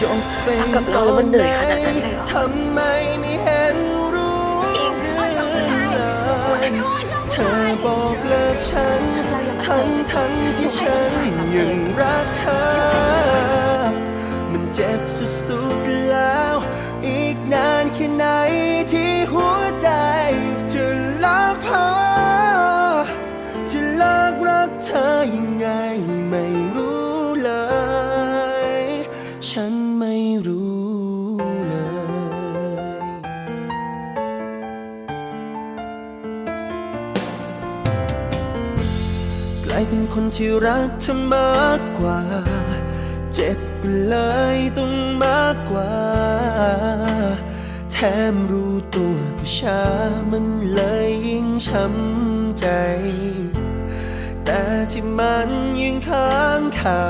จบเป็นกับเราแล้วมันเหนื่อยขนาดนั้นเลยเหรอเห็นรู้อิงอ้อนชอบผู้ชายเธองอ้อนชอบเธผู้อชายบอกเลิกฉันทั้งทั้งที่ฉันยังรักเธอ มันเจ็บสุดๆแล้ว อีกนานแค่ไหนที่หัวใจจะเลิกพอจะเลิกรักเธอยังไง ไม่รู้เลย กลายเป็นคนที่รักเธอมากกว่า เจ็บไปเลยต้องมากกว่า แถมรู้ตัวก็ช้ามันเลยยิ่งช้ำใจ แต่ที่มันยังค้างคา